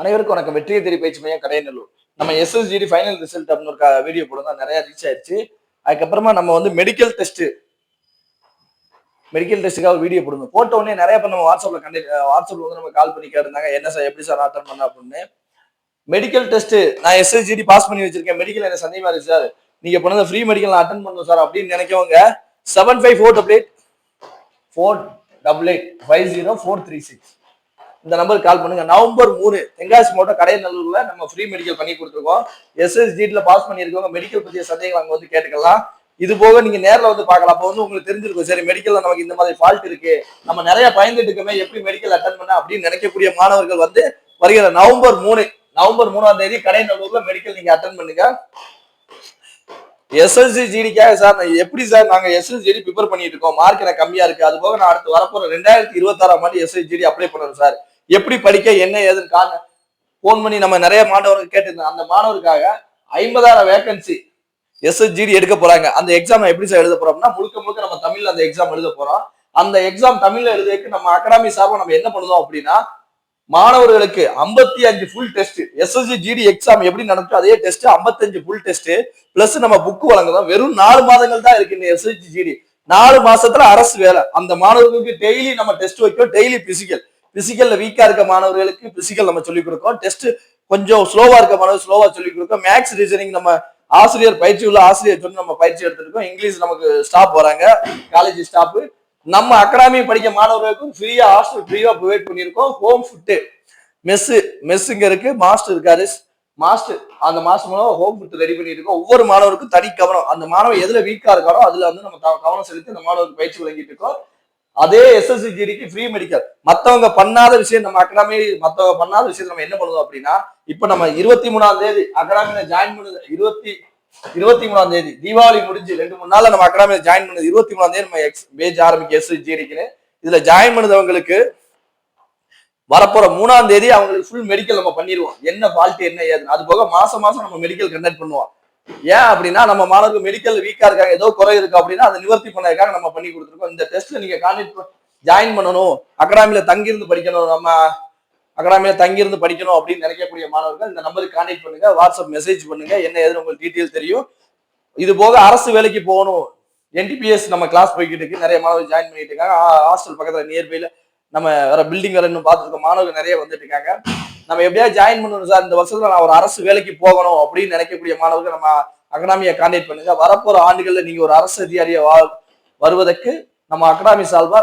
அனைவருக்கும் வணக்கம். வெற்றியை தெரிய பயிற்சி மையம் கடையநல்லூர். நம்ம எஸ்எஸ்ஜிடி ஃபைனல் ரிசல்ட் அப்படின்னு ஒரு வீடியோ போடுங்க. நிறைய ரீச் ஆயிடுச்சு அதுக்கப்புறமா நம்ம வந்து மெடிக்கல் டெஸ்ட் மெடிக்கல் டெஸ்ட்டுக்காக ஒரு வீடியோ போடுங்க. போட்ட உடனே நிறைய பேர் நம்ம வாட்ஸ்அப்ல கண்டி வாட்ஸ்அப்ல வந்து நம்ம கால் பண்ணி இருந்தாங்க என்ன சார் எப்படி சார் அட்டன் பண்ண அப்படின்னு. மெடிக்கல் டெஸ்ட் நான் எஸ்எஸ்ஜிடி பாஸ் பண்ணி வச்சிருக்கேன். மெடிக்கல் எனக்கு சந்தேகமா இருக்கு சார் நீங்க போனது ஃப்ரீ மெடிக்கல் நான் அட்டன் பண்ணும் சார் அப்படின்னு நினைக்கவங்க seven five four double eight four double eight five zero four three six இந்த நம்பருக்கு கால் பண்ணுங்க. நவம்பர் மூணு தென்காசி மாவட்டம் கடையநல்லூர்ல நம்ம ஃப்ரீ மெடிக்கல் பண்ணி கொடுத்துருக்கோம். எஸ்எஸ்ஜிட்ல பாஸ் பண்ணியிருக்கவங்க மெடிக்கல் பற்றிய சந்தேகங்கள் அங்கே வந்து கேட்டுக்கலாம். இது போக நீங்க நேரில் வந்து பார்க்கலாம். அப்போ வந்து உங்களுக்கு தெரிஞ்சிருக்கும். சரி மெடிக்கல்ல நமக்கு இந்த மாதிரி ஃபால்ட் இருக்கு. நம்ம நிறைய பயந்துட்டு இருக்கோமே எப்படி மெடிக்கல் அட்டன் பண்ண அப்படின்னு நினைக்கக்கூடிய மாணவர்கள் வந்து வருகிற நவம்பர் மூணு நவம்பர் மூணாம் தேதி கடையநல்லூர்ல மெடிக்கல் நீங்க அட்டன் பண்ணுங்க. எஸ்எஸ்சி ஜிடிக்காக சார் நான் எப்படி சார் நாங்க எஸ்எஸ்ஜிடி ப்ரிப்பேர் பண்ணிட்டு இருக்கோம்? மார்க் எனக்கு கம்மியா இருக்கு. அது போக நான் அடுத்து வரப்போற ரெண்டாயிரத்தி இருபத்தாறாம் ஆண்டு எஸ்எஸ்ஜிடி அப்ளை பண்ணுறேன் சார் எப்படி படிக்க என்ன ஏதுன்னு காண ஃபோன் பண்ணி நம்ம நிறைய மாணவர்கள் கேட்டிருந்தோம் அந்த மாணவருக்காக ஐம்பதாயிரம் வேகன்சி எஸ்எஸ்ஜிடி எடுக்க போறாங்க. அந்த எக்ஸாம் எப்படி சார் எழுத போறோம்னா முழுக்க முழுக்க நம்ம தமிழ்ல அந்த எக்ஸாம் எழுத போறோம். அந்த எக்ஸாம் தமிழ்ல எழுதுறதுக்கு நம்ம அகாடமி சார்பாக நம்ம என்ன பண்ணுவோம் அப்படின்னா மாணவர்களுக்கு 55 அஞ்சு full test SSC GD exam எப்படி நடக்கும் அதே டெஸ்ட் 55 ஃபுல் டெஸ்ட் பிளஸ் நம்ம புக் வழங்குறோம். வெறும் நாலு மாதங்கள் தான் இருக்கு இந்த எஸ்எஸ்சி ஜிடி நாலு மாசத்துல அரசு வேலை. அந்த மாணவர்களுக்கு டெய்லி நம்ம டெஸ்ட் வைக்கிறோம். டெய்லி பிசிக்கல் பிசிக்கல்ல வீக்கா இருக்க மாணவர்களுக்கு பிசிக்கல் நம்ம சொல்லிக் கொடுக்கோம் டெஸ்ட் கொஞ்சம் ஸ்லோவா இருக்க மாணவர் ஸ்லோவா சொல்லிக் கொடுக்கோம் மேக்ஸ் ரீசனிங் நம்ம ஆசிரியர் பயிற்சி உள்ள ஆசிரியர் சொல்லி நம்ம பயிற்சி எடுத்திருக்கோம். இங்கிலீஷ் நமக்கு ஸ்டாப் வராங்க. காலேஜ் ஸ்டாப் நம்ம அகாடமி படிக்க மாணவர்களுக்கும் ஃப்ரீயா ஹாஸ்டல் ஃப்ரீயா ப்ரொவைட் பண்ணியிருக்கோம். ஹோம் ஃபுட்டு மெஸ்ஸு மெஸ்ஸுங்க இருக்கு. மாஸ்டர் இருக்காரு. மாஸ்டர் அந்த மாஸ்டர் மூலம் ஹோம் ஃபுட் ரெடி பண்ணியிருக்கோம். ஒவ்வொரு மாணவருக்கும் தனி கவனம். அந்த மாணவன் எதுல வீக்கா இருக்காரோ அதுல வந்து நம்ம கவனம் செலுத்தி அந்த மாணவருக்கு பயிற்சி வழங்கிட்டு இருக்கோம். அதே எஸ்எஸ்சி ஜிடிக்கு ஃப்ரீ மெடிக்கல் மற்றவங்க பண்ணாத விஷயம் நம்ம அகாடமி மற்றவங்க பண்ணாத விஷயம் நம்ம என்ன பண்ணுவோம் அப்படின்னா இப்போ நம்ம இருபத்தி மூணாம் தேதி அகாடமியில ஜாயின் பண்ணது இருபத்தி இருபத்தி மூணாம் தேதி. தீபாவளி முடிஞ்சு ரெண்டு மூணு நாள்ல நம்ம அகாடமியில ஜாயின் பண்ணது இருபத்தி மூணாம் தேதி நம்ம எக்ஸ் பேஜ் ஆரம்பிக்க எஸ்எஸ்சி ஜிடிக்குன்னு இதுல ஜாயின் பண்ணதவங்களுக்கு வரப்போற மூணாம் தேதி அவங்களுக்கு ஃபுல் மெடிக்கல் நம்ம பண்ணிடுவோம். என்ன ஃபால்ட் என்ன ஏதுன்னு. அது போக மாசம் மாசம் நம்ம மெடிக்கல் கண்டக்ட் பண்ணுவோம். ஏன் அப்படின்னா நம்ம மாணவர்கள் மெடிக்கல் வீக்கா இருக்காங்க ஏதோ குறை இருக்கு அப்படின்னா அதை நிவர்த்தி பண்ணதுக்காக நம்ம பண்ணி கொடுத்துருக்கோம். இந்த டெஸ்ட்ல நீங்க கான்டெக்ட் ஜாயின் பண்ணணும். அகாடமியில தங்கியிருந்து படிக்கணும். நம்ம அகாடமியில தங்கியிருந்து படிக்கணும் அப்படின்னு நினைக்கக்கூடிய மாணவர்கள் இந்த நம்பருக்கு கான்டெக்ட் பண்ணுங்க. வாட்ஸ்அப் மெசேஜ் பண்ணுங்க. என்ன ஏதுன்னு உங்களுக்கு டீட்டெயில் தெரியும். இது போக அரசு வேலைக்கு போகணும். என்டிபிஎஸ் நம்ம கிளாஸ் போய்கிட்டு இருக்கு. நிறைய மாணவர்கள் ஜாயின் பண்ணிட்டு இருக்காங்க. ஹாஸ்டல் பக்கத்துல நியர்பைல நம்ம வேற பில்டிங் வேற இன்னும் பார்த்துருக்கோம். மாணவர்கள் நிறைய வந்துட்டு இருக்காங்க. நம்ம எப்படியா ஜாயின் பண்ணணும் சார் இந்த வருஷத்துல நான் ஒரு அரசு வேலைக்கு போகணும் அப்படின்னு நினைக்கக்கூடிய மாணவர்கள் நம்ம அகாடமியை கான்டாக்ட் பண்ணுங்க. வரப்போற ஆண்டுகள்ல நீங்க ஒரு அரசு அதிகாரியா வருவதற்கு நம்ம அகாடமி சால்வா